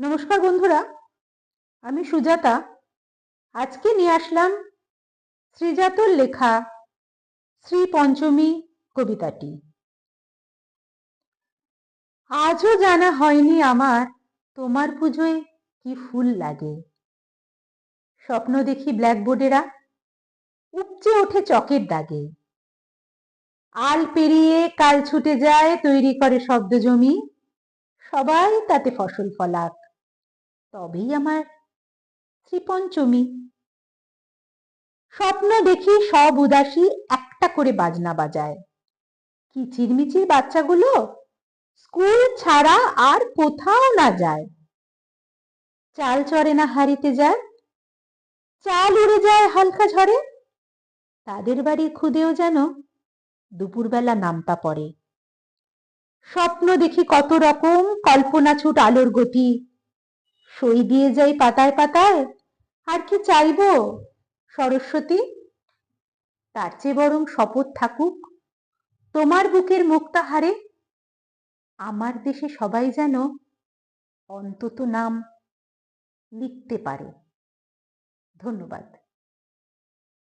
নমস্কার বন্ধুরা, আমি সুজাতা। আজকে নিয়ে আসলাম শ্রীজাতর লেখা শ্রী পঞ্চমী কবিতাটি। আজও জানা হয়নি আমার তোমার পুজোয় কি ফুল লাগে। স্বপ্ন দেখি ব্ল্যাকবোর্ডেরা উপচে ওঠে চকের দাগে। আল পেরিয়ে কাল ছুটে যায়, তৈরি করে শব্দ জমি। সবাই তাতে ফসল ফলাক। তবেই আমার শ্রীপঞ্চমী স্বপ্ন দেখি সব উদাসী একটা করে বাজনা বাজায়। কিচিরমিচির বাচ্চাগুলো স্কুল ছাড়া আর কোথাও না যায়। চাল চড়ে না হারিতে যায়। চাল উড়ে যায় হালকা ঝড়ে। তাদের বাড়ি খুদেও যেন দুপুরবেলা নামতা পড়ে। স্বপ্ন দেখি কত রকম কল্পনা ছুট আলোর গতি। সই দিয়ে যাই পাতায় পাতায়। আর কি চাইব? সরস্বতী? তার চেয়ে বরং শপথ থাকুক। তোমার বুকের মুক্তাহারে আমার দেশে সবাই যেন অন্তত নাম লিখতে পারে। ধন্যবাদ।